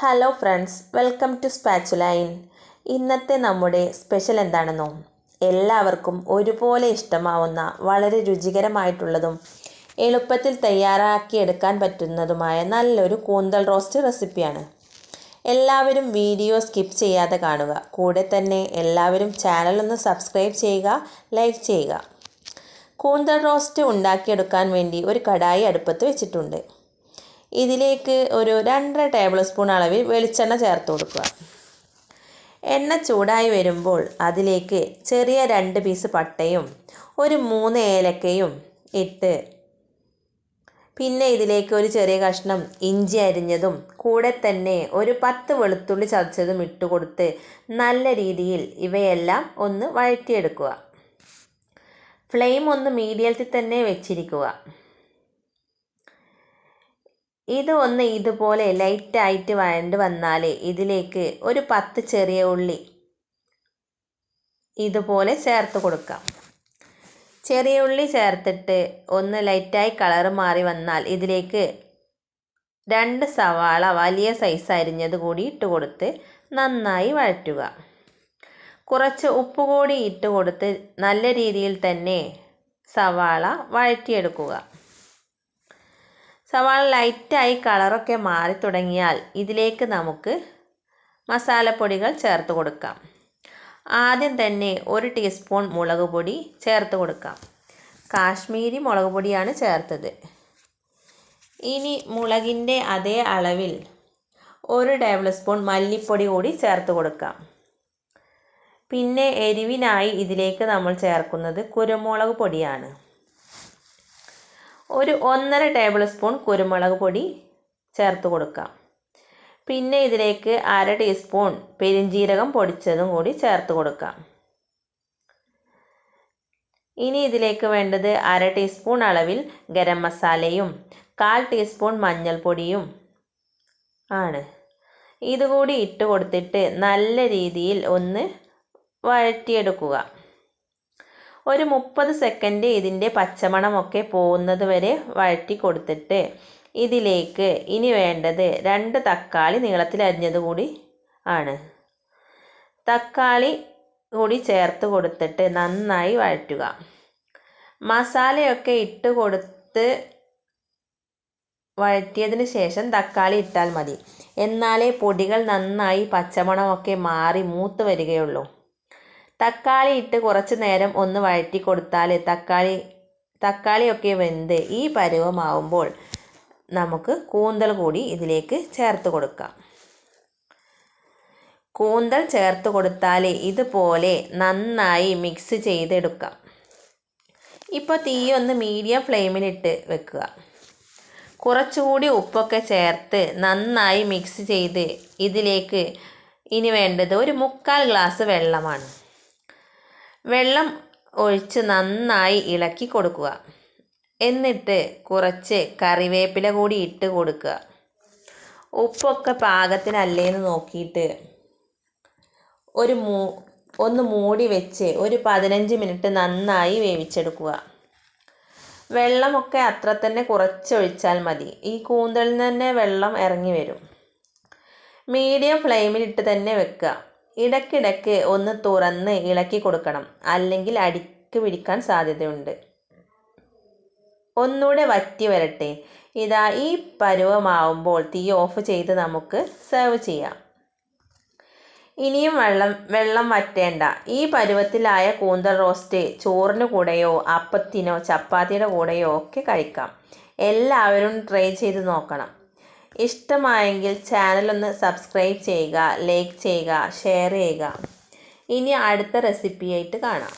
Hello friends welcome to സ്പാച്ചുലൈൻ ഇന്നത്തെ നമ്മുടെ സ്പെഷ്യൽ എന്താണെന്നോ? എല്ലാവർക്കും ഒരുപോലെ ഇഷ്ടമാവുന്ന വളരെ രുചികരമായിട്ടുള്ളതും എളുപ്പത്തിൽ തയ്യാറാക്കിയെടുക്കാൻ പറ്റുന്നതുമായ നല്ലൊരു കൂന്തൽ റോസ്റ്റ് റെസിപ്പിയാണ് എല്ലാവരും വീഡിയോ സ്കിപ്പ് ചെയ്യാതെ കാണുക. കൂടെ തന്നെ എല്ലാവരും ചാനൽ ഒന്ന് സബ്സ്ക്രൈബ് ചെയ്യുക ലൈക്ക് ചെയ്യുക. കൂന്തൽ റോസ്റ്റ് ഉണ്ടാക്കിയെടുക്കാൻ വേണ്ടി ഒരു കടായി അടുപ്പത്ത് വെച്ചിട്ടുണ്ട്. ഇതിലേക്ക് ഒരു രണ്ടര ടേബിൾ സ്പൂൺ അളവിൽ വെളിച്ചെണ്ണ ചേർത്ത് കൊടുക്കുക. എണ്ണ ചൂടായി വരുമ്പോൾ അതിലേക്ക് ചെറിയ രണ്ട് പീസ് പട്ടയും ഒരു മൂന്ന് ഏലക്കയും ഇട്ട് പിന്നെ ഇതിലേക്ക് ഒരു ചെറിയ കഷ്ണം ഇഞ്ചി അരിഞ്ഞതും കൂടെ തന്നെ ഒരു പത്ത് വെളുത്തുള്ളി ചതച്ചതും ഇട്ട് കൊടുത്ത് നല്ല രീതിയിൽ ഇവയെല്ലാം ഒന്ന് വഴറ്റിയെടുക്കുക. ഫ്ലെയിം ഒന്ന് മീഡിയത്തിൽ തന്നെ വെച്ചിരിക്കുക. ഇത് ഒന്ന് ഇതുപോലെ ലൈറ്റായിട്ട് വഴണ്ട് വന്നാൽ ഇതിലേക്ക് ഒരു പത്ത് ചെറിയ ഉള്ളി ഇതുപോലെ ചേർത്ത് കൊടുക്കാം. ചെറിയ ഉള്ളി ചേർത്തിട്ട് ഒന്ന് ലൈറ്റായി കളർ മാറി വന്നാൽ ഇതിലേക്ക് രണ്ട് സവാള വലിയ സൈസ് അരിഞ്ഞത് കൂടി ഇട്ട് കൊടുത്ത് നന്നായി വഴറ്റുക. കുറച്ച് ഉപ്പ് കൂടി ഇട്ട് കൊടുത്ത് നല്ല രീതിയിൽ തന്നെ സവാള വഴറ്റിയെടുക്കുക. സവാള ലൈറ്റായി കളറൊക്കെ മാറി തുടങ്ങിയാൽ ഇതിലേക്ക് നമുക്ക് മസാലപ്പൊടികൾ ചേർത്ത് കൊടുക്കാം. ആദ്യം തന്നെ ഒരു ടീസ്പൂൺ മുളക് പൊടി ചേർത്ത് കൊടുക്കാം. കാശ്മീരി മുളക് പൊടിയാണ് ചേർത്തത്. ഇനി മുളകിന്റെ അതേ അളവിൽ ഒരു ടേബിൾ സ്പൂൺ മല്ലിപ്പൊടി കൂടി ചേർത്ത് കൊടുക്കാം. പിന്നെ എരിവിനായി ഇതിലേക്ക് നമ്മൾ ചേർക്കുന്നത് കുരുമുളക് പൊടിയാണ്. ഒരു ഒന്നര ടേബിൾ സ്പൂൺ കുരുമുളക് പൊടി ചേർത്ത് കൊടുക്കാം. പിന്നെ ഇതിലേക്ക് അര ടീസ്പൂൺ പെരിഞ്ജീരകം പൊടിച്ചതും കൂടി ചേർത്ത് കൊടുക്കാം. ഇനി ഇതിലേക്ക് വേണ്ടത് അര ടീസ്പൂൺ അളവിൽ ഗരം മസാലയും കാൽ ടീസ്പൂൺ മഞ്ഞൾപ്പൊടിയും ആണ്. ഇതുകൂടി ഇട്ട് കൊടുത്തിട്ട് നല്ല രീതിയിൽ ഒന്ന് വഴറ്റിയെടുക്കുക. ഒരു മുപ്പത് സെക്കൻഡ് ഇതിന്റെ പച്ചമണമൊക്കെ പോകുന്നത് വരെ വഴറ്റി കൊടുത്തിട്ട് ഇതിലേക്ക് ഇനി വേണ്ടത് രണ്ട് തക്കാളി നീളത്തിൽ അരിഞ്ഞത് കൂടി ആണ്. തക്കാളി കൂടി ചേർത്ത് കൊടുത്തിട്ട് നന്നായി വഴറ്റുക. മസാലയൊക്കെ ഇട്ട് കൊടുത്ത് വഴറ്റിയതിന് ശേഷം തക്കാളി ഇട്ടാൽ മതി. എന്നാലേ പൊടികൾ നന്നായി പച്ചമണമൊക്കെ മാറി മൂത്ത് വരികയുള്ളൂ. തക്കാളി ഇട്ട് കുറച്ച് നേരം ഒന്ന് വഴറ്റി കൊടുത്താൽ തക്കാളി തക്കാളിയൊക്കെ വെന്ത് ഈ പരുവമാവുമ്പോൾ നമുക്ക് കൂന്തൽ കൂടി ഇതിലേക്ക് ചേർത്ത് കൊടുക്കാം. കൂന്തൽ ചേർത്ത് കൊടുത്താൽ ഇതുപോലെ നന്നായി മിക്സ് ചെയ്തെടുക്കാം. ഇപ്പോൾ തീ ഒന്ന് മീഡിയം ഫ്ലെയിമിലിട്ട് വെക്കുക. കുറച്ചുകൂടി ഉപ്പൊക്കെ ചേർത്ത് നന്നായി മിക്സ് ചെയ്ത് ഇതിലേക്ക് ഇനി വേണ്ടത് ഒരു മുക്കാൽ ഗ്ലാസ് വെള്ളമാണ്. വെള്ളം ഒഴിച്ച് നന്നായി ഇളക്കി കൊടുക്കുക. എന്നിട്ട് കുറച്ച് കറിവേപ്പില കൂടി ഇട്ട് കൊടുക്കുക. ഉപ്പൊക്കെ പാകത്തിനല്ലേന്ന് നോക്കിയിട്ട് ഒരു മൂ ഒന്ന് മൂടി വെച്ച് ഒരു പതിനഞ്ച് മിനിറ്റ് നന്നായി വേവിച്ചെടുക്കുക. വെള്ളമൊക്കെ അത്ര തന്നെ കുറച്ചൊഴിച്ചാൽ മതി. ഈ കൂന്തലിൽ നിന്ന് തന്നെ വെള്ളം ഇറങ്ങി വരും. മീഡിയം ഫ്ലെയിമിലിട്ട് തന്നെ വെക്കുക. ഇടയ്ക്കിടയ്ക്ക് ഒന്ന് തുറന്ന് ഇളക്കി കൊടുക്കണം. അല്ലെങ്കിൽ അടിക്ക് പിടിക്കാൻ സാധ്യതയുണ്ട്. ഒന്നുകൂടെ വറ്റി വരട്ടെ. ഇതാ ഈ പരുവമാവുമ്പോൾ തീ ഓഫ് ചെയ്ത് നമുക്ക് സെർവ് ചെയ്യാം. ഇനിയും വെള്ളം വെള്ളം വറ്റേണ്ട. ഈ പരുവത്തിലായ കൂന്തൽ റോസ്റ്റ് ചോറിന് കൂടെയോ അപ്പത്തിനോ ചപ്പാത്തിയുടെ കൂടെയോ ഒക്കെ കഴിക്കാം. എല്ലാവരും ട്രൈ ചെയ്ത് നോക്കണം. ഇഷ്ടമായെങ്കിൽ ചാനലൊന്ന് സബ്സ്ക്രൈബ് ചെയ്യുക ലൈക്ക് ചെയ്യുക ഷെയർ ചെയ്യുക. ഇനി അടുത്ത റെസിപ്പിയായിട്ട് കാണാം.